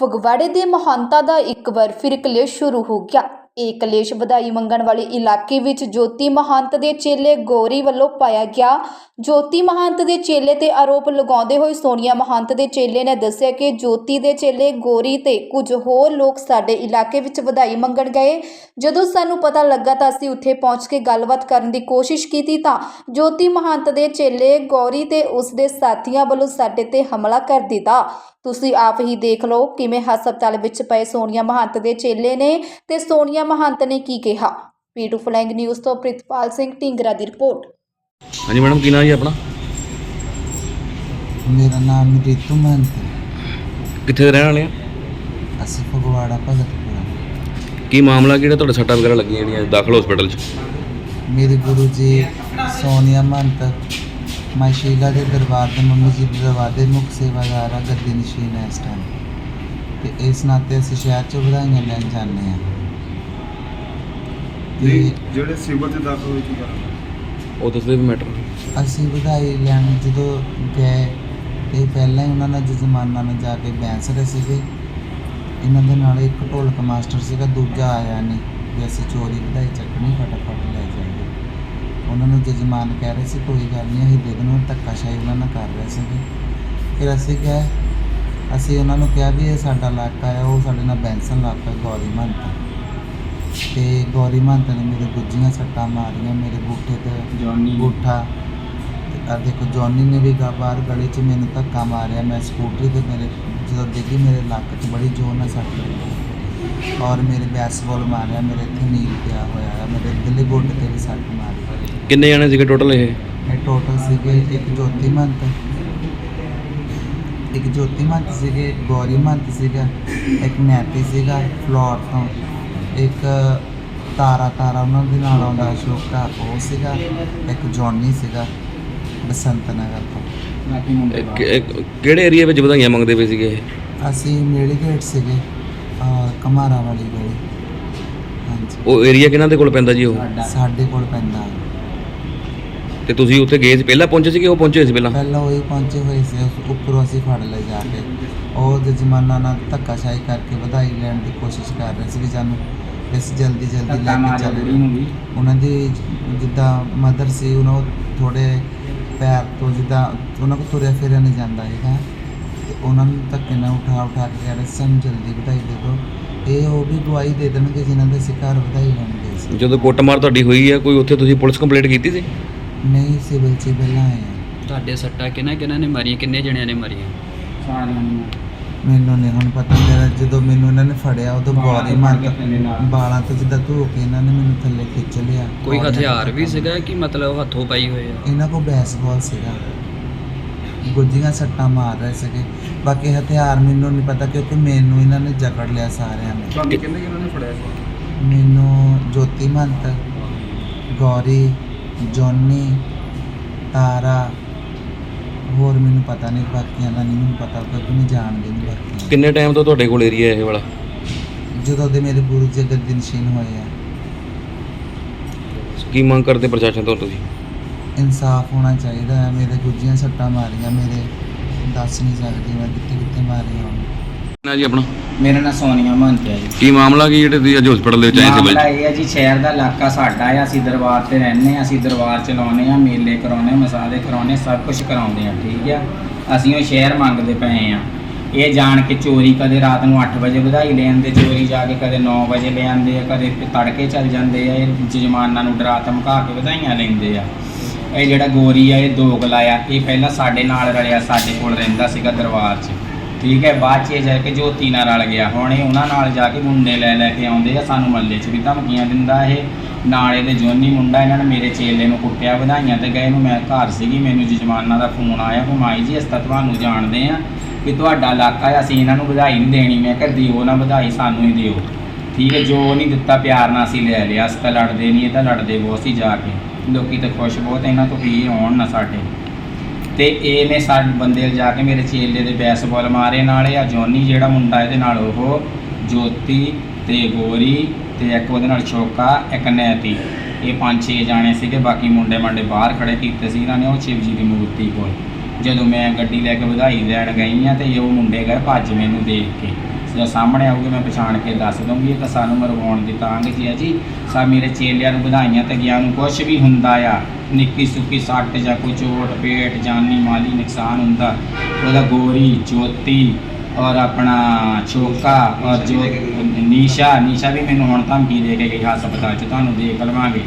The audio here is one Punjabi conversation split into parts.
ਫਗਵਾੜੇ ਦੇ ਮਹੰਤਾਂ ਦਾ ਇੱਕ ਵਾਰ ਫਿਰ ਕਲੇਸ਼ ਸ਼ੁਰੂ ਹੋ ਗਿਆ। ਇਹ ਕਲੇਸ਼ ਵਧਾਈ ਮੰਗਣ ਵਾਲੇ ਇਲਾਕੇ ਵਿੱਚ ਜੋਤੀ ਮਹੰਤ ਦੇ ਚੇਲੇ ਗੌਰੀ ਵੱਲੋਂ ਪਾਇਆ ਗਿਆ। ਜੋਤੀ ਮਹੰਤ ਦੇ ਚੇਲੇ ਤੇ ਆਰੋਪ ਲਗਾਉਂਦੇ ਹੋਏ ਸੋਨੀਆ ਮਹੰਤ ਦੇ ਚੇਲੇ ਨੇ ਦੱਸਿਆ ਕਿ ਜੋਤੀ ਦੇ ਚੇਲੇ ਗੌਰੀ ਤੇ ਕੁਝ ਹੋਰ ਲੋਕ ਸਾਡੇ ਇਲਾਕੇ ਵਿੱਚ ਵਧਾਈ ਮੰਗਣ ਗਏ। ਜਦੋਂ ਸਾਨੂੰ ਪਤਾ ਲੱਗਾ ਤਾਂ ਅਸੀਂ ਉੱਥੇ ਪਹੁੰਚ ਕੇ ਗੱਲਬਾਤ ਕਰਨ ਦੀ ਕੋਸ਼ਿਸ਼ ਕੀਤੀ ਤਾਂ ਜੋਤੀ ਮਹੰਤ ਦੇ ਚੇਲੇ ਗੌਰੀ ਤੇ ਉਸ ਦੇ ਸਾਥੀਆਂ ਵੱਲੋਂ ਸਾਡੇ ਤੇ ਹਮਲਾ ਕਰ ਦਿੱਤਾ। ਤੁਸੀਂ ਆਪ ਹੀ ਦੇਖ ਲਓ ਕਿਵੇਂ ਹਸਪਤਾਲ ਵਿੱਚ ਪਏ ਸੋਨੀਆ ਮਹੰਤ ਦੇ ਚੇਲੇ ਨੇ ਤੇ ਸੋਨੀਆ ਮਹੰਤ ਨੇ ਕੀ ਕਿਹਾ? ਪੀਟੂ ਫਲੈਂਗ ਨਿਊਜ਼ ਤੋਂ ਪ੍ਰਿਤਪਾਲ ਸਿੰਘ ਢਿੰਗਰਾ ਦੀ ਰਿਪੋਰਟ। ਹਾਂਜੀ ਮੈਡਮ ਕੀ ਨਾਮ ਜੀ ਆਪਣਾ? ਮੇਰਾ ਨਾਮ ਰੀਤੂ ਮਹੰਤ ਹੈ। ਕਿੱਥੇ ਦੇ ਰਹਿਣ ਵਾਲੇ ਆ? ਅਸੀਂ ਫਗਵਾੜਾ ਭਗਤਪੁਰਾ ਕੀ ਮਾਮਲਾ ਕਿਹੜਾ? ਤੁਹਾਡੇ ਸੱਟਾਂ ਵਗੈਰਾ ਲੱਗੀਆਂ ਜਿਹੜੀਆਂ ਦਾਖਲ ਹਸਪੀਟਲ 'ਚ? ਮੇਰੇ ਗੁਰੂ ਜੀ ਸੋਨੀਆ ਮਹੰਤ ਮਾਈ ਸ਼ੀਲਾ ਦੇ ਦਰਬਾਰ ਦੇ ਮੰਮੀ ਜੀ ਦੇ ਦਰਬਾਰ ਦੇ ਮੁੱਖ ਸੇਵਾਦਾਰ ਆ ਗੱਦੀ ਨਸ਼ੀਨ ਹੈ ਇਸ ਟਾਈਮ ਤੇ ਇਸ ਨਾਤੇ ਅਸੀਂ ਸ਼ਹਿਰ ਚ ਵਧਾਈਆਂ ਲੈਣ ਜਾਂਦੇ ਹਾਂ। ਨਹੀਂ ਜਿਹੜੇ ਸਿਵਲ ਤੇ ਦਾਖਲ ਹੋਏ ਕੀ ਕਰਨ ਉਹ ਦੱਸਦੇ ਵੀ ਮੈਟਰ। ਅਸੀਂ ਵਧਾਈ ਲੈਣ ਜਦੋਂ ਗਏ ਤੇ ਪਹਿਲਾਂ ਹੀ ਉਹਨਾਂ ਨਾਲ ਜਜ਼ਮਾਨਾਂ ਨਾਲ ਜਾ ਕੇ ਬੈਂਸ ਰਹੇ ਸੀਗੇ। ਇਹਨਾਂ ਦੇ ਨਾਲ ਇੱਕ ਢੋਲਕ ਮਾਸਟਰ ਸੀਗਾ ਦੂਜਾ ਆਇਆ ਨਹੀਂ ਵੀ ਅਸੀਂ ਚੋਰੀ ਵਧਾਈ ਚੱਕਣੀ ਫਟਾਫਟ ਲੈ ਜਾਈਏ। ਉਹਨਾਂ ਨੂੰ ਜਜ਼ਮਾਨ ਕਹਿ ਰਹੇ ਸੀ ਕੋਈ ਗੱਲ ਨਹੀਂ ਅਸੀਂ ਦੇ ਦੇਣਾ ਧੱਕਾਸ਼ਾਹੀ ਉਹਨਾਂ ਨਾਲ ਕਰ ਰਹੇ ਸੀਗੇ। ਫਿਰ ਅਸੀਂ ਗਏ ਅਸੀਂ ਉਹਨਾਂ ਨੂੰ ਕਿਹਾ ਵੀ ਇਹ ਸਾਡਾ ਇਲਾਕਾ ਹੈ ਉਹ ਸਾਡੇ ਨਾਲ ਬੈਂਸਨ ਇਲਾਕਾ ਗੌਰੀ ਮਹੰਤ ਤੇ ਗੌਰੀ ਮਹੰਤ ਨੇ ਮੇਰੇ ਗੁੱਜੀਆਂ ਸੱਟਾਂ ਮਾਰੀਆਂ ਮੇਰੇ ਬੂਠੇ ਤੇ ਜੌਨੀ ਬੂਠਾ ਤੇ ਆ ਦੇਖੋ ਜੌਨੀ ਨੇ ਵੀ ਗਾ ਬਾਹਰ ਗਲੀ 'ਚ ਮੈਨੂੰ ਧੱਕਾ ਮਾਰਿਆ। ਮੈਂ ਸਕੂਟਰੀ ਤੇ ਮੇਰੇ ਜਦੋਂ ਡਿੱਗੀ ਮੇਰੇ ਲੱਕ 'ਚ ਬੜੀ ਜ਼ੋਰ ਨਾਲ ਸੱਟ ਲੱਗੀ। ਔਰ ਮੇਰੇ ਬੈਸਬਾਲ ਮਾਰਿਆ ਮੇਰੇ ਇੱਥੇ ਨੀਲ ਪਿਆ ਹੋਇਆ ਹੈ। ਮੇਰੇ ਦਿੱਲੀ ਗੋਡੇ ਤੇ ਵੀ ਸੱਟ ਮਾਰੀ। ਕਿੰਨੇ ਜਾਣੇ ਸੀਗੇ ਟੋਟਲ ਇਹ? ਇਹ ਟੋਟਲ ਸੀਗੇ ਇੱਕ ਜੋਤੀ ਮੰਤ ਇੱਕ ਜੋਤੀ ਮੰਤ ਸੀਗੇ ਗੌਰੀ ਮੰਤ ਸੀਗਾ ਇੱਕ ਨੈਤੀ ਸੀਗਾ ਫਲੋਰ ਤੋਂ। ਇੱਕ ਤਾਰਾ ਤਾਰਾ ਉਹਨਾਂ ਦੇ ਨਾਲ ਆਉਂਦਾ ਅਸ਼ੋਕ ਦਾ ਉਹ ਸੀਗਾ ਇੱਕ ਜੌਨੀ ਸੀਗਾ ਬਸੰਤ ਨਗਰ ਤੋਂ। ਇਹ ਕਿ- ਇਹ ਕਿਹੜੇ ਏਰੀਆ ਵਿੱਚ ਵਧਾਈਆਂ ਮੰਗਦੇ ਪਏ ਸੀਗੇ ਇਹ? ਅਸੀਂ ਮੇਲੀ ਗੇਟ ਸੀਗੇ ਕਮਾਰਾ ਵਾਲੀ ਗਲੀ। ਹਾਂਜੀ। ਉਹ ਏਰੀਆ ਕਿਹਨਾਂ ਦੇ ਕੋਲ ਪੈਂਦਾ ਜੀ ਉਹ? ਸਾਡੇ। ਕੋਲ ਪੈਂਦਾ। ਤੇ ਤੁਸੀਂ ਉੱਥੇ ਗਏ ਸੀ ਪਹਿਲਾਂ ਪਹੁੰਚੇ ਸੀ ਕਿ ਉਹ ਪਹੁੰਚੇ ਸੀ ਪਹਿਲਾਂ? ਪਹਿਲਾਂ ਉਹੀ ਪਹੁੰਚੇ ਹੋਏ ਸੀ ਉਸ ਉੱਪਰੋਂ ਅਸੀਂ ਫੜ ਲਏ ਜਾ ਕੇ। ਉਹ ਜਜਮਾਨਾਂ ਨਾਲ ਧੱਕਾਸ਼ਾਹੀ ਕਰਕੇ ਵਧਾਈ ਲੈਣ ਦੀ ਕੋਸ਼ਿਸ਼ ਕਰ ਰਹੇ ਸੀ ਵੀ ਸਾਨੂੰ ਇਸ ਜਲਦੀ ਜਲਦੀ ਲੈ ਕੇ ਚੱਲੇ। ਉਹਨਾਂ ਦੀ ਜਿੱਦਾਂ ਮਦਰ ਸੀ ਉਹਨਾਂ ਨੂੰ ਥੋੜੇ ਪੈਰ ਤੋਂ ਜਿੱਦਾਂ ਉਹਨਾਂ ਕੋਲ ਤੁਰਿਆ ਫਿਰਿਆ ਨਹੀਂ ਜਾਂਦਾ ਹੈਗਾ। ਤੇ ਉਹਨਾਂ ਨੂੰ ਧੱਕੇ ਨਾਲ ਉਠਾ ਉਠਾ ਕੇ ਕਹਿ ਰਹੇ ਸੀ ਸਾਨੂੰ ਜਲਦੀ ਵਧਾਈ ਦੇ ਦਿਓ। ਇਹ ਉਹ ਵੀ ਗਵਾਹੀ ਦੇ ਦੇਣਗੇ ਜਿਨ੍ਹਾਂ ਦੇ ਅਸੀਂ ਘਰ ਵਧਾਈ ਲੈਣ ਗਏ ਸੀ ਜਦੋਂ ਕੁੱਟਮਾਰ ਤੁਹਾਡੀ ਹੋਈ ਹੈ ਕੋਈ ਉੱਥੇ ਤੁਸੀਂ ਪੁਲਿਸ ਕੰਪਲੇਂਟ ਕੀਤੀ ਸੀ? ਨਹੀਂ ਸਿਵਲ ਚ ਹੀ ਪਹਿਲਾਂ ਤੁਹਾਡੇ ਸੱਟਾਂ ਕਿਹਨਾਂ ਕਿਹਨਾਂ ਨੇ ਮਾਰੀਆਂ? ਕਿੰਨੇ ਜਣਿਆਂ ਨੇ ਮਾਰੀਆਂ? ਸਾਰਿਆਂ ਨੂੰ ਮੈਨੂੰ ਨਹੀਂ ਹੁਣ ਪਤਾ ਮੇਰਾ ਜਦੋਂ ਮੈਨੂੰ ਇਹਨਾਂ ਨੇ ਫੜਿਆ ਉਦੋਂ ਬਾਲਾਂ ਬੋਡੀ ਤੋਂ ਫੜ ਮੰਨ ਕੇ ਥੱਲੇ ਲਾ- ਬਾਲਾਂ ਤੋਂ ਜਿੱਦਾਂ ਧੋ ਕੇ ਇਹਨਾਂ ਨੇ ਮੈਨੂੰ ਥੱਲੇ ਖਿੱਚ ਲਿਆ। ਕੋਈ ਹਥਿਆਰ ਵੀ ਸੀਗਾ ਕਿ ਮਤਲਬ ਹੱਥੋਂ ਪਾਈ ਹੋਏ ਆ? ਇਹਨਾਂ ਕੋਲ ਬੈਸਬਾਲ ਸੀਗਾ। ਗੁੱਜੀਆਂ ਸੱਟਾਂ ਮਾਰ ਰਹੇ ਸੀਗੇ। ਬਾਕੀ ਹਥਿਆਰ ਮੈਨੂੰ ਨਹੀਂ ਪਤਾ ਕਿਉਂਕਿ ਮੈਨੂੰ ਇਹਨਾਂ ਨੇ ਜਕੜ ਲਿਆ ਸਾਰਿਆਂ ਨੇ। ਤੁਹਾਨੂੰ ਕਹਿੰਦੇ ਕਿ ਉਹਨਾਂ ਨੇ ਫੜਿਆ ਸੀ? ਮੈਨੂੰ ਜੋਤੀ ਮੰਤ ਗੌਰੀ ਜੋਨੀ ਤਾਰਾ ਹੋਰ ਮੈਨੂੰ ਪਤਾ ਨਹੀਂ ਬਾਕੀਆਂ ਦਾ ਨਹੀਂ ਮੈਨੂੰ ਪਤਾ ਕਿਉਂਕਿ ਮੈਂ ਜਾਣਦੀ ਕਿੰਨੇ ਟਾਈਮ ਤੋਂ ਤੁਹਾਡੇ ਕੋਲ ਏਰੀਆ ਇਹ ਵਾਲਾ? ਜਦੋਂ ਦੇ ਮੇਰੇ ਗੁਰੂ ਜੀ ਗੱਦੀ ਨਸ਼ੀਨ ਹੋਏ ਆ। ਕੀ ਮੰਗ ਕਰਦੇ ਪ੍ਰਸ਼ਾਸਨ ਤੋਂ ਤੁਸੀਂ? ਇਨਸਾਫ ਹੋਣਾ ਚਾਹੀਦਾ ਹੈ। ਮੇਰੇ ਗੁੱਜੀਆਂ ਸੱਟਾਂ ਮਾਰੀਆਂ ਮੇਰੇ ਦੱਸ ਨਹੀਂ ਸਕਦੀ ਮੈਂ ਕਿੱਥੇ ਕਿੱਥੇ ਮਾਰੀਆਂ ਹੋਣ ਨਾ ਜੀ ਆਪਣਾ? ਮੇਰਾ ਨਾਮ ਸੋਨੀਆ ਮਹੰਤ ਹੈ ਜੀ। ਕੀ ਮਾਮਲਾ ਕੀ ਜਿਹੜੇ ਤੁਸੀਂ ਅੱਜ ਹਸਪੀਟਲ ਦੇ ਵਿੱਚ ਆਏ ਸੀ ਮਾਮਲਾ ਬਾਈ ਇਹ ਹੈ ਜੀ ਸ਼ਹਿਰ ਦਾ ਇਲਾਕਾ ਸਾਡਾ ਹੈ ਅਸੀਂ ਦਰਬਾਰ ਤੇ ਰਹਿੰਦੇ ਹਾਂ ਅਸੀਂ ਦਰਬਾਰ ਚਲਾਉਂਦੇ ਹਾਂ ਮੇਲੇ ਕਰਾਉਂਦੇ ਹਾਂ ਕਰਾਉਂਦੇ ਹਾਂ ਸਭ ਕੁਝ ਕਰਾਉਂਦੇ ਹਾਂ ਠੀਕ ਆ। ਅਸੀਂ ਉਹ ਸ਼ਹਿਰ ਮੰਗਦੇ ਪਏ ਆ ਇਹ ਜਾਣ ਕੇ ਚੋਰੀ ਕਦੇ ਰਾਤ ਨੂੰ 8 ਵਜੇ ਵਧਾਈ ਲੈ ਆਉਂਦੇ, ਚੋਰੀ ਜਾ ਕੇ ਕਦੇ 9 ਵਜੇ ਲੈ ਆਉਂਦੇ ਆ, ਕਦੇ ਤੜਕੇ ਚੱਲ ਜਾਂਦੇ ਆ, ਇਹ ਜਜਮਾਨਾਂ ਨੂੰ ਡਰਾ ਧਮਕਾ ਕੇ ਵਧਾਈਆਂ ਲੈਂਦੇ ਆ। ਇਹ ਜਿਹੜਾ ਗੋਰੀ ਆ, ਇਹ ਦੋਗਲਾ ਆ, ਇਹ ਪਹਿਲਾਂ ਸਾਡੇ ਨਾਲ ਰਲਿਆ, ਸਾਡੇ ਕੋਲ ਰਹਿੰਦਾ ਸੀਗਾ ਦਰਬਾਰ 'ਚ। ਠੀਕ ਹੈ, ਬਾਅਦ 'ਚ ਇਹ ਜਾ ਕੇ ਜੋਤੀ ਨਾਲ ਰਲ ਗਿਆ। ਹੁਣ ਇਹ ਉਹਨਾਂ ਨਾਲ ਜਾ ਕੇ ਮੁੰਡੇ ਲੈ ਲੈ ਕੇ ਆਉਂਦੇ ਆ, ਸਾਨੂੰ ਮੱਲੇ 'ਚ ਵੀ ਧਮਕੀਆਂ ਦਿੰਦਾ ਇਹ। ਨਾਲ ਇਹਦੇ ਜੋਨੀ ਮੁੰਡਾ, ਇਹਨਾਂ ਨੇ ਮੇਰੇ ਚੇਲੇ ਨੂੰ ਕੁੱਟਿਆ, ਵਧਾਈਆਂ ਤੇ ਗਏ ਨੂੰ ਮੈਂ ਘਰ ਸੀਗੀ, ਮੈਨੂੰ ਜਜਮਾਨਾਂ ਦਾ ਫੋਨ ਆਇਆ ਕਿ ਮਾਈ ਜੀ, ਅਸੀਂ ਤਾਂ ਤੁਹਾਨੂੰ ਜਾਣਦੇ ਆ। ਵੀ ਤੁਹਾਡਾ ਇਲਾਕਾ ਹੈ ਅਸੀਂ ਇਹਨਾਂ ਨੂੰ ਵਧਾਈ ਨਹੀਂ ਦੇਣੀ। ਮੈਂ ਕਿਹਾ ਦਿਓ ਨਾ ਵਧਾਈ, ਸਾਨੂੰ ਹੀ ਦਿਓ। ਠੀਕ ਹੈ, ਜੋ ਨਹੀਂ ਦਿੱਤਾ ਪਿਆਰ ਨਾਲ ਅਸੀਂ ਲੈ ਲਿਆ, ਅਸੀਂ ਤਾਂ ਲੜਦੇ ਨਹੀਂ, ਇਹ ਤਾਂ ਲੜਦੇ ਬਹੁਤ ਸੀ ਜਾ ਕੇ। ਲੋਕੀ ਤਾਂ ਖੁਸ਼ ਬਹੁਤ, ਇਹਨਾਂ ਤੋਂ ਵੀ ਆਉਣ ਨਾ ਸਾਡੇ। ਤੇ ਇਹਨੇ ਸਾਡੇ ਬੰਦੇ ਜਾ ਕੇ ਮੇਰੇ ਚੇਲੇ ਦੇ ਬੈਸਬਾਲ ਮਾਰੇ ਨਾਲੇ ਆ, ਜੋਨੀ ਜਿਹੜਾ ਮੁੰਡਾ ਇਹਦੇ ਨਾਲ ਉਹ ਜੋਤੀ ਤੇ ਗੋਰੀ ਤੇ ਇੱਕ ਉਹਦੇ ਨਾਲ ਛੋਕਾ, ਇੱਕ ਨੈਤੀ। ਇਹ ਪੰਜ ਛੇ ਜਾਣੇ ਸੀਗੇ, ਬਾਕੀ ਮੁੰਡੇ ਮੰਡੇ ਬਾਹਰ ਖੜੇ ਕੀਤੇ ਸੀ ਇਹਨਾਂ ਨੇ, ਉਹ ਸ਼ਿਵ ਜੀ ਦੀ ਮੂਰਤੀ ਕੋਲ। ਜਦੋਂ ਮੈਂ ਗੱਡੀ ਲੈ ਕੇ ਵਧਾਈ ਲੈਣ ਗਈ ਆ ਤੇ ਉਹ ਮੁੰਡੇ ਗਏ ਭੱਜ ਮੈਨੂੰ ਦੇਖ ਕੇ। ਜੇ ਸਾਹਮਣੇ ਆਊਗੀ ਮੈਂ ਪਛਾਣ ਕੇ ਦੱਸ ਇਹ ਤਾਂ ਸਾਨੂੰ ਮਰਵਾਉਣ ਦੀ ਤਾਂਗ ਜੀ ਹੈ ਜੀ। ਸਾ ਮੇਰੇ ਚੇਲਿਆਂ ਨੂੰ ਵਧਾਈਆਂ ਤੇ ਗਿਆ ਨੂੰ ਕੁਝ ਵੀ ਹੁੰਦਾ ਆ ਨਿੱਕੀ ਸੁੱਕੀ ਸੱਟ ਜਾਂ ਕੋਈ ਚੋਟ ਪੇਟ ਜਾਨੀ ਮਾਲੀ ਨੁਕਸਾਨ ਹੁੰਦਾ। ਉਹਦਾ ਗੋਰੀ ਜੋਤੀ ਔਰ ਆਪਣਾ ਛੋਕਾ ਔਰ ਜੋ। ਨੀਸ਼ਾ ਨੀਸ਼ਾ ਵੀ ਮੈਨੂੰ ਹੁਣ ਧਮਕੀ ਦੇ ਕੇ ਗਈ ਹਸਪਤਾਲ 'ਚ ਤੁਹਾਨੂੰ ਦੇਖ ਲਵਾਂਗੇ।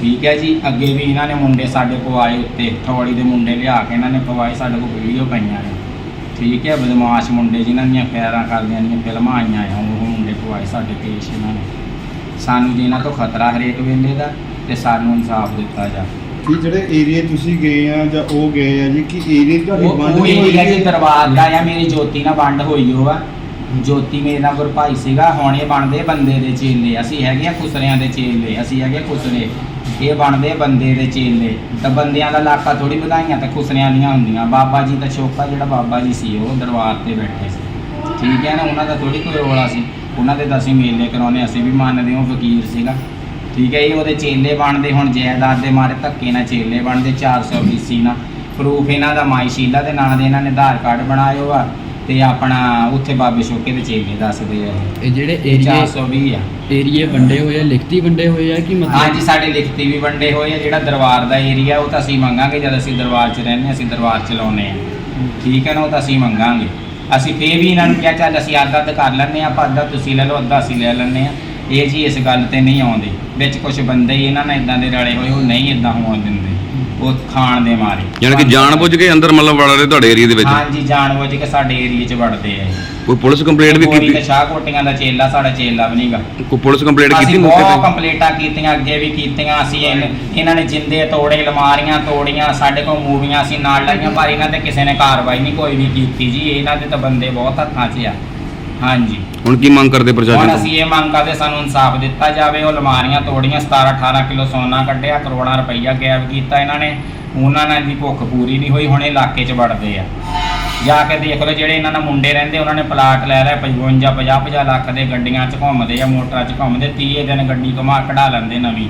ਠੀਕ ਹੈ ਜੀ ਅੱਗੇ ਵੀ ਇਹਨਾਂ ਨੇ ਮੁੰਡੇ ਸਾਡੇ ਕੋਲ ਆਏ ਉੱਤੇ ਥੋੜੀ ਦੇ ਮੁੰਡੇ ਲਿਆ ਕੇ ਇਹਨਾਂ ਨੇ ਪਵਾਏ ਸਾਡੇ ਕੋਲ ਵੀਡੀਓ ਪਈਆਂ ਨੇ। ਠੀਕ ਹੈ ਬਦਮਾਸ਼ ਮੁੰਡੇ ਜਿਨ੍ਹਾਂ ਦੀਆਂ ਫੈਰਾਂ ਕਰਦੀਆਂ ਦੀਆਂ ਫਿਲਮਾਂ ਆਈਆਂ ਆ ਉਹ ਮੁੰਡੇ ਪਵਾਏ ਸਾਡੇ ਪੇਸ਼ ਇਹਨਾਂ ਨੇ। ਸਾਨੂੰ ਜੀ ਇਹਨਾਂ ਤੋਂ ਖਤਰਾ ਹਰੇਕ ਵੇਲੇ ਦਾ ਤੇ ਸਾਨੂੰ ਇਨਸਾਫ ਦਿੱਤਾ ਜਾ। ਕਿ ਜਿਹੜੇ ਏਰੀਆ ਤੁਸੀਂ ਗਏ ਆ ਜਾਂ ਉਹ ਗਏ ਆ ਜੀ ਕਿ ਏਰੀਆ ਤੁਹਾਡੀ ਬੰਦ ਉਹ ਹੋਈ ਏਰੀਆ ਜੀ ਦਰਬਾਰ ਦਾ ਆ ਮੇਰੀ ਜੋਤੀ ਨਾਲ ਵੰਡ ਹੋਈ ਉਹ ਆ। ਜੋਤੀ ਮੇਰੇ ਨਾਲ ਗੁਰਭਾਈ ਸੀਗਾ ਹੁਣ ਇਹ ਬਣਦੇ ਬੰਦੇ ਦੇ ਚੇਲੇ ਅਸੀਂ ਹੈਗੇ ਆ ਖੁਸਰਿਆਂ ਦੇ ਚੇਲੇ ਅਸੀਂ ਹੈਗੇ ਖੁਸਰੇ। ਇਹ ਬਣਦੇ ਬੰਦੇ ਦੇ ਚੇਲੇ। ਤਾਂ ਬੰਦਿਆਂ ਦਾ ਲਾਕਾ ਥੋੜੀ ਵਧਾਈਆਂ ਤਾਂ ਖੁਸਰਿਆਂ ਦੀਆਂ ਹੁੰਦੀਆਂ। ਬਾਬਾ ਜੀ ਦਾ ਛੋਕਾ ਜਿਹੜਾ ਬਾਬਾ ਜੀ ਸੀ, ਉਹ ਦਰਬਾਰ ਤੇ ਬੈਠੇ ਸੀ। ਠੀਕ ਹੈ ਨਾ, ਉਹਨਾਂ ਦਾ ਥੋੜੀ ਕੋਈ ਰੋਲਾ ਸੀ। ਉਹਨਾਂ ਦੇ ਤਾਂ ਅਸੀਂ ਮੇਲੇ ਕਰਾਉਨੇ ਅਸੀਂ ਵੀ ਮੰਨਦੇ ਹਾਂ, ਉਹ ਫਕੀਰ ਸੀਗਾ। ਠੀਕ ਹੈ ਇਹ ਉਹਦੇ ਚੇਲੇ ਬਣਦੇ ਹੁਣ ਜਾਇਦਾਦ ਦੇ ਮਾਰੇ ਧੱਕੇ ਨਾਲ ਚੇਲੇ ਬਣਦੇ 420 ਨਾਲ। ਪ੍ਰੂਫ ਇਹਨਾਂ ਦਾ ਮਾਈ ਸ਼ੀਲਾ ਦੇ ਨਾਂ ਦੇ ਇਹਨਾਂ ਨੇ ਆਧਾਰ ਕਾਰਡ ਬਣਾਇਓ ਆ ਤੇ ਆਪਣਾ ਉੱਥੇ ਬਾਬੇ ਸ਼ੋਕੇ ਦੇ ਚੇਲੇ ਦੱਸਦੇ ਆ ਇਹ। ਜਿਹੜੇ ਏਰੀਏ 420 ਆ। ਏਰੀਏ ਵੰਡੇ ਹੋਏ ਆ ਲਿਖਤੀ ਵੰਡੇ ਹੋਏ ਆ ਕਿ ਹਾਂਜੀ ਮਤਲਬ ਸਾਡੇ ਲਿਖਤੀ ਵੀ ਵੰਡੇ ਹੋਏ ਆ ਜਿਹੜਾ ਦਰਬਾਰ ਦਾ ਏਰੀਆ ਉਹ ਤਾਂ ਅਸੀਂ ਮੰਗਾਂਗੇ ਜਦ ਅਸੀਂ ਦਰਬਾਰ 'ਚ ਰਹਿੰਦੇ ਅਸੀਂ ਦਰਬਾਰ 'ਚ ਲਾਉਨੇ ਆ ਠੀਕ ਹੈ ਨਾ ਉਹ ਤਾਂ ਅਸੀਂ ਮੰਗਾਂਗੇ। ਅਸੀਂ ਫੇਰ ਵੀ ਇਹਨਾਂ ਨੂੰ ਕਿਹਾ ਚੱਲ ਅਸੀਂ ਅੱਧ ਅੱਧ ਕਰ ਲੈਂਦੇ ਆ ਆਪਾਂ ਅੱਧਾ ਤੁਸੀਂ ਲੈ ਲਓ ਅੱਧਾ ਅਸੀਂ ਲੈ ਲੈਂਦੇ ਆ ਇਹ ਜੀ ਇਸ ਗੱਲ ਤੇ ਨਹੀਂ ਆਉਂਦੇ। ਵਿੱਚ ਕੁਝ ਬੰਦੇ ਹੀ ਇਹਨਾਂ ਨਾਲ ਇਦਾਂ ਦੇ ਰਲੇ ਹੋਏ ਉਹ ਨਹੀਂ ਇਦਾਂ ਹੋਣ ਦਿੰਦੇ। ਉਹ ਖਾਣ ਦੇ ਮਾਰੇ। ਯਾਨੀ ਕਿ ਜਾਣਬੁੱਝ ਕੇ ਅੰਦਰ ਮਤਲਬ ਵੜ ਰਹੇ ਤੁਹਾਡੇ ਏਰੀਆ ਦੇ ਵਿੱਚ? ਹਾਂਜੀ ਜਾਣਬੁੱਝ ਕੇ ਸਾਡੇ ਏਰੀਏ 'ਚ ਵੜਦੇ ਆ ਇਹ। ਕੋਈ ਪੁਲਿਸ ਕੰਪਲੇਂਟ ਵੀ ਤੇ ਕੀਤੀ? ਸ਼ਾਹ ਕੋਟੀਆਂ ਦਾ ਚੇਲਾ ਸਾਡਾ ਚੇਲਾ ਵੀ ਨਹੀਂਗਾ ਕੋਈ ਪੁਲਿਸ ਕੰਪਲੇਂਟ ਕੀਤੀ ਅਸੀਂ ਮੌਕੇ ਬਹੁਤ ਤੇ? ਕੰਪਲੀਟਾਂ ਕੀਤੀਆਂ ਅੱਗੇ ਵੀ ਕੀਤੀਆਂ। ਅਸੀਂ ਇਹਨ- ਇਹਨਾਂ ਨੇ ਜਿੰਦੇ ਤੋੜੇ ਲਮਾਰੀਆਂ ਤੋੜੀਆਂ ਸਾਡੇ ਕੋਲ ਮੂਵੀਆਂ ਅਸੀਂ ਨਾਲ ਲਾਈਆਂ ਪਰ ਇਹਨਾਂ ਤੇ ਕਿਸੇ ਨੇ ਕਾਰਵਾਈ ਨਹੀਂ ਕੋਈ ਵੀ ਕੀਤੀ ਜੀ। ਇਹਨਾਂ ਦੇ ਤਾਂ ਬੰਦੇ ਬਹੁਤ ਹੱਥਾਂ 'ਚ ਆ। ਹਾਂਜੀ। ਹੁਣ ਕੀ ਮੰਗ ਕਰਦੇ ਹੁਣ ਪ੍ਰਸ਼ਾਸਨ ਅਸੀਂ ਤੋਂ ਇਹ ਮੰਗ ਕਰਦੇ ਸਾਨੂੰ ਇਨਸਾਫ ਦਿੱਤਾ ਜਾਵੇ ਉਹ ਲਮਾਰੀਆਂ ਤੋੜੀਆਂ 17 18 ਕਿਲੋ ਸੋਨਾ ਕੱਢਿਆ ਕਰੋੜਾਂ ਰੁਪਈਆ ਗਾਇਬ ਕੀਤਾ ਇਹਨਾਂ ਨੇ। ਉਹਨਾਂ ਨਾਲ ਦੀ ਭੁੱਖ ਪੂਰੀ ਨਹੀਂ ਹੋਈ ਹੁਣ ਇਹ ਇਲਾਕੇ 'ਚ ਵੜਦੇ ਆ। ਜਾ ਕੇ ਦੇਖ ਲਓ ਜਿਹੜੇ ਇਹਨਾਂ ਨਾਲ ਮੁੰਡੇ ਰਹਿੰਦੇ ਉਹਨਾਂ ਨੇ ਪਲਾਟ ਲੈ ਲਿਆ 55 50 50 ਲੱਖ ਦੇ ਗੱਡੀਆਂ 'ਚ ਘੁੰਮਦੇ ਆ ਮੋਟਰਾਂ 'ਚ ਘੁੰਮਦੇ 30 ਦਿਨ ਗੱਡੀ ਘੁਮਾ ਕਢਾ ਲੈਂਦੇ ਨਵੀਂ।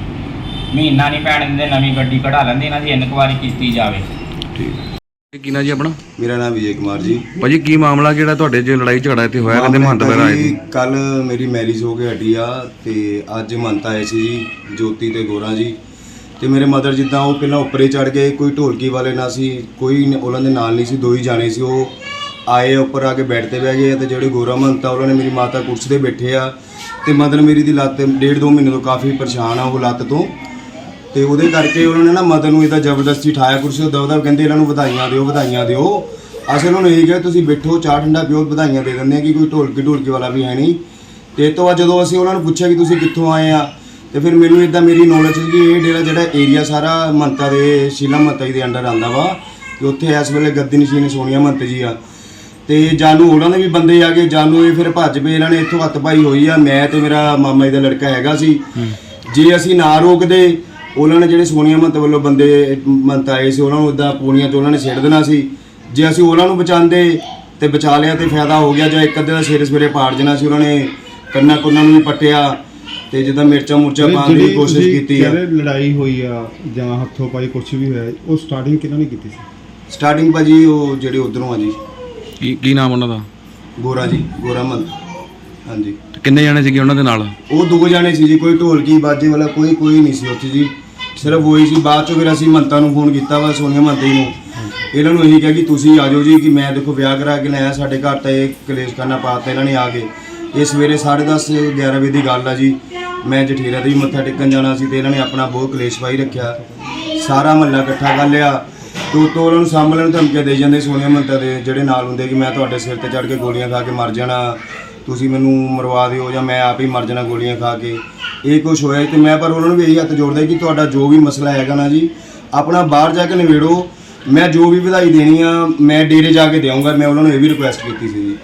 ਮਹੀਨਾ ਨਹੀਂ ਪੈਣ ਦਿੰਦੇ ਨਵੀਂ ਗੱਡੀ ਕਢਾ ਲੈਂਦੇ ਇਹਨਾਂ ਦੀ ਇਨਕੁਆਰੀ ਕੀਤੀ ਜਾਵੇ। ਠੀਕ। ਕੀ ਨਾ ਜੀ ਆਪਣਾ? ਮੇਰਾ ਨਾਮ ਵਿਜੇ ਕੁਮਾਰ ਜੀ। ਭਾਜੀ ਕੀ ਮਾਮਲਾ ਜਿਹੜਾ ਤੁਹਾਡੇ? 'ਚ ਲੜਾਈ ਝਗੜਾ ਇੱਥੇ ਹੋਇਆ ਕਹਿੰਦੇ ਮਹੰਤ ਵਗੈਰਾ ਆਏ ਕੱਲ ਮੇਰੀ ਮੈਰਿਜ ਹੋ ਕੇ ਹਟੀ ਆ ਤੇ ਅੱਜ ਮੰਤ ਆਏ ਸੀ ਜੀ ਜੋਤੀ ਤੇ ਗੋਰਾ ਜੀ। ਤੇ ਮੇਰੇ ਮਦਰ ਜਿੱਦਾਂ ਉਹ ਪਹਿਲਾਂ ਉੱਪਰੇ ਚੜ ਗਏ ਕੋਈ ਢੋਲਕੀ ਵਾਲੇ ਨਾ ਸੀ ਕੋਈ ਨ- ਉਹਨਾਂ ਦੇ ਨਾਲ ਨਹੀਂ ਸੀ ਦੋ ਹੀ ਜਾਣੇ ਸੀ ਉਹ। ਆਏ ਉੱਪਰ ਆ ਕੇ ਤੇ ਬਹਿ ਗਏ ਤੇ ਜਿਹੜੇ ਗੋਰਾ ਮੰਤ ਆ ਉਹਨਾਂ ਨੇ ਮੇਰੀ ਮਾਤਾ ਕੁਰਸੀ ਤੇ ਬੈਠੇ ਆ। ਤੇ ਮਦਰ ਮੇਰੀ ਦੀ ਲੱਤ ਡੇਢ ਦੋ ਮਹੀਨੇ ਤੋਂ ਕਾਫੀ ਪਰੇਸ਼ਾਨ ਆ ਉਹ ਲੱਤ ਤੋਂ। ਤੇ ਉਹਦੇ ਕਰਕੇ ਉਹਨਾਂ ਨੇ ਨਾ ਮਦਰ ਨੂੰ ਇਹਦਾ ਜ਼ਬਰਦਸਤੀ ਠਾਇਆ ਕੁਰਸੀ ਤੋਂ ਦਵਦਾ ਕਹਿੰਦੇ ਇਹਨਾਂ ਨੂੰ ਵਧਾਈਆਂ ਦਿਓ ਵਧਾਈਆਂ ਦਿਓ। ਅਸਲ ਉਹਨਾਂ ਨੂੰ ਇਹ ਕਿਹਾ ਤੁਸੀਂ ਬੈਠੋ ਚਾਹ ਠੰਡਾ ਪੀਓ ਵਧਾਈਆਂ ਦੇ ਦਿੰਦੇ ਆ ਕਿ ਕੋਈ ਢੋਲਕੀ ਢੋਲਕੀ ਵਾਲਾ ਵੀ ਹੈ ਨਹੀਂ। ਤੇ ਇਹ ਤੋਂ ਬਾਅਦ ਜਦੋਂ ਅਸੀਂ ਉਹਨਾਂ ਨੂੰ ਪੁੱਛਿਆ ਕਿ ਤੁਸੀਂ ਕਿੱਥੋਂ ਆਏ ਆ ਤੇ ਫਿਰ ਮੈਨੂੰ ਇਦਾਂ ਮੇਰੀ ਨੌਲੇਜ ਸੀ ਕਿ ਇਹ ਜਿਹੜਾ ਜਿਹੜਾ ਏਰੀਆ ਸਾਰਾ ਮੰਤਾ ਦੇ ਸ਼ੀਲਾ ਮੰਤਾ ਜੀ ਦੇ ਅੰਡਰ ਆਂਦਾ ਵਾ ਕਿ ਉੱਥੇ ਇਸ ਵੇਲੇ ਗੱਦੀ ਨਸ਼ੀਨ ਸੋਨੀਆ ਮੰਤ ਜੀ ਆ। ਤੇ ਜਾਨੂ ਉਹਨਾਂ ਦੇ ਵੀ ਬੰਦੇ ਆ ਗਏ ਜਾਨੂ ਇਹ ਫਿਰ ਭੱਜ ਪਏ ਇਹਨਾਂ ਨੇ ਇੱਥੋਂ ਹੱਥ ਪਾਈ ਹੋਈ ਆ ਮੈਂ ਤੇ ਮੇਰਾ ਮਾਮਾ ਜੀ ਦਾ ਲੜਕਾ ਹੈਗਾ ਸੀ। ਜੇ ਅਸੀਂ ਨਾ ਰੋਕਦੇ ਉਹਨਾਂ ਨੇ ਜਿਹੜੇ ਸੋਨੀਆ ਮੰਤ ਵੱਲੋਂ ਬੰਦੇ ਮੰਤ ਆਏ ਸੀ ਉਹਨਾਂ ਨੂੰ ਇਦਾਂ ਪੂਣੀਆਂ ਚ ਉਹਨਾਂ ਨੇ ਛੇੜ ਦੇਣਾ ਸੀ। ਜੇ ਅਸੀਂ ਉਹਨਾਂ ਨੂੰ ਬਚਾਉਂਦੇ ਤੇ ਬਚਾ ਲਿਆ ਤੇ ਫਾਇਦਾ ਹੋ ਗਿਆ ਜਾਂ ਇੱਕ ਅੱਧੇ ਦਾ ਸਿਰ ਸਵੇਰੇ ਪਾੜ ਜਾਣਾ ਸੀ ਉਹਨਾਂ ਨੇ ਕੰਨਾਂ ਕੁੰਨਾਂ ਨੂੰ ਵੀ ਪੱਟਿਆ ਤੇ ਜਿੱਦਾਂ ਮਿਰਚਾਂ ਮੁਰਚਾਂ ਪਾਉਣ ਦੀ ਕੋਸ਼ਿਸ਼ ਕੀਤੀ ਆ। ਲੜਾਈ ਹੋਈ ਆ ਜਾਂ ਹੱਥੋਂ ਪਾਈ ਕੁਝ ਵੀ ਹੋਇਆ ਉਹ ਸਟਾਰਟਿੰਗ ਕਿਹਨਾਂ ਨੇ ਕੀਤੀ ਸੀ? ਸਟਾਰਟਿੰਗ ਭਾਜੀ ਉਹ ਜਿਹੜੇ ਉਧਰੋਂ ਆ ਜੀ। ਕੀ ਕੀ ਨਾਮ ਉਹਨਾਂ ਦਾ? ਗੋਰਾ ਜੀ ਗੋਰਾ ਮੰਤ ਹਾਂਜੀ। ਕਿੰਨੇ ਜਾਣੇ ਸੀਗੇ ਉਹਨਾਂ ਦੇ ਨਾਲ? ਉਹ ਦੋ ਜਾਣੇ ਸੀ ਜੀ ਕੋਈ ਢੋਲਕੀ ਬਾਜੇ ਵਾਲਾ ਕੋਈ ਕੋਈ ਨਹੀਂ ਸੀ ਉੱਥੇ ਜੀ। ਸਿਰਫ ਉਹੀ ਸੀ, ਬਾਅਦ ਚੋਂ ਫਿਰ ਅਸੀਂ ਮੰਤਾ ਨੂੰ ਫੋਨ ਕੀਤਾ ਵਾ ਸੋਨੀਆ ਮੰਤੇ ਨੂੰ। ਇਹਨਾਂ ਨੂੰ ਇਹੀ ਕਿਹਾ ਕਿ ਤੁਸੀਂ ਆ ਜਾਓ ਜੀ, ਕਿ ਮੈਂ ਦੇਖੋ ਵਿਆਹ ਕਰਾ ਕੇ ਲਿਆਇਆ, ਸਾਡੇ ਘਰ ਤਾਂ ਇਹ ਕਲੇਸ਼ ਕਰਨਾ ਪਾਤਾ ਇਹਨਾਂ ਨੇ ਆ ਕੇ। ਇਹ ਸਵੇਰੇ 10:30 11 ਵਜੇ ਦੀ ਗੱਲ ਆ ਜੀ। ਮੈਂ ਜਠੀਰਾ ਦੇ ਵੀ ਮੱਥਾ ਟੇਕਣ ਜਾਣਾ ਸੀ ਤੇ ਇਹਨਾਂ ਨੇ ਆਪਣਾ ਬਹੁਤ ਕਲੇਸ਼ ਪਾਈ ਰੱਖਿਆ। ਸਾਰਾ ਮਹੱਲਾ ਇਕੱਠਾ ਕਰ ਲਿਆ। ਤੋ ਤੋ ਉਹਨਾਂ ਨੂੰ ਸਾਂਭਣ ਨੂੰ ਧਮਕੀਆਂ ਦੇ ਜਾਂਦੇ ਸੋਨੀਆ ਮੰਤਾ ਦੇ, ਜਿਹੜੇ ਨਾਲ ਹੁੰਦੇ ਕਿ ਮੈਂ ਤੁਹਾਡੇ ਸਿਰ ਤੇ ਚੜ ਕੇ ਗੋਲੀਆਂ ਖਾ ਕੇ ਮਰ ਜਾਣਾ। ਤੁਸੀਂ ਮੈਨੂੰ ਮਰਵਾ ਦਿਓ ਜਾਂ ਮੈਂ ਆਪ ਹੀ ਮਰ ਜਾਣਾ ਗੋਲੀਆਂ ਖਾ ਕੇ। ਇਹ ਕੁਝ ਹੋਇਆ ਤੇ ਮੈਂ ਪਰ ਉਹਨਾਂ ਨੂੰ ਵੀ ਇਹੀ ਹੱਥ ਜੋੜਦਾ ਕਿ ਤੁਹਾਡਾ ਜੋ ਵੀ ਮਸਲਾ ਹੈਗਾ ਨਾ ਜੀ, ਆਪਣਾ ਬਾਹਰ ਜਾ ਕੇ ਨਿਬੇੜੋ। ਮੈਂ ਜੋ ਵੀ ਵਧਾਈ ਦੇਣੀ ਆ, ਮੈਂ ਡੇਰੇ ਜਾ ਕੇ ਦੇਵਾਂਗਾ ਮੈਂ ਉਹਨਾਂ ਨੂੰ ਇਹ ਵੀ ਰਿਕੁਐਸਟ ਕੀਤੀ ਸੀ ਜੀ।